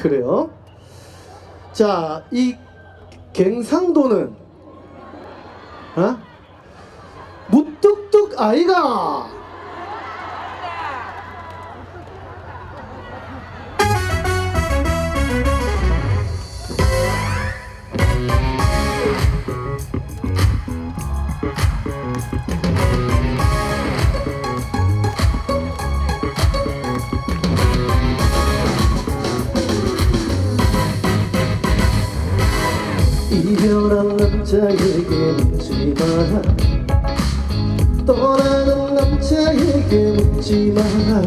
그래요. 자, 이 갱상도는 어? 무뚝뚝 아이가 남자에게 묻지 마라 떠나는 남자에게 묻지 마라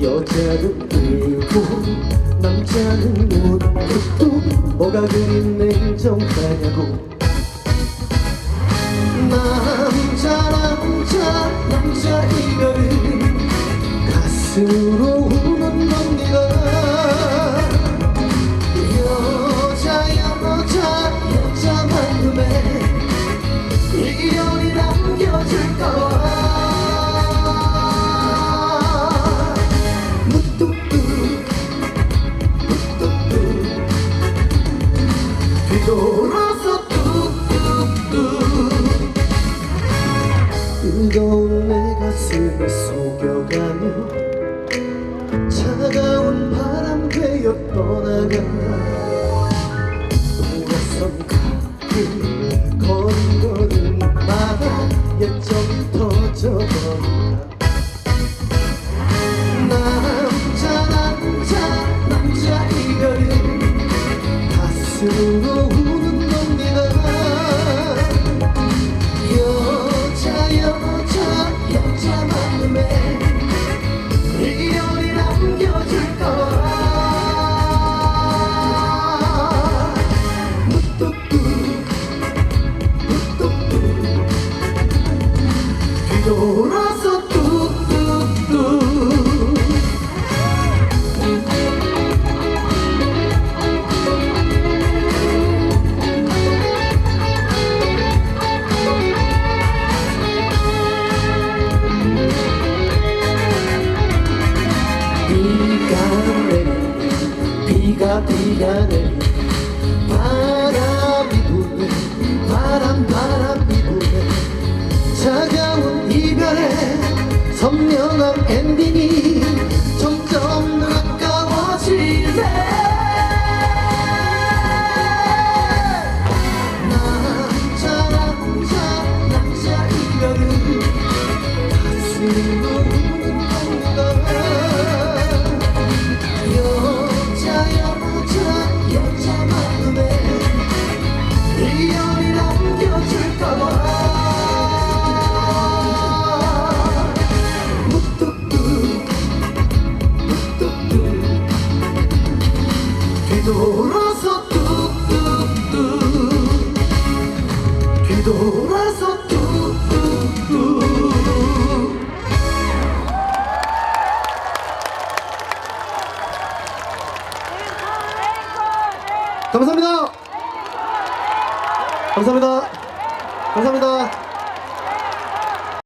여자는 그리고 남자는 못해도 뭐가 그리 냉정하냐고. 남자 남자 남자 뜨거운 내 가슴을 속여가며 차가운 바람 되어 떠나간다 비가 비가 내리 바람이 부네 바람 바람이 부네 차가운 이별의 선명한 엔딩이 뒤돌아서 감사합니다. 감사합니다. 감사합니다.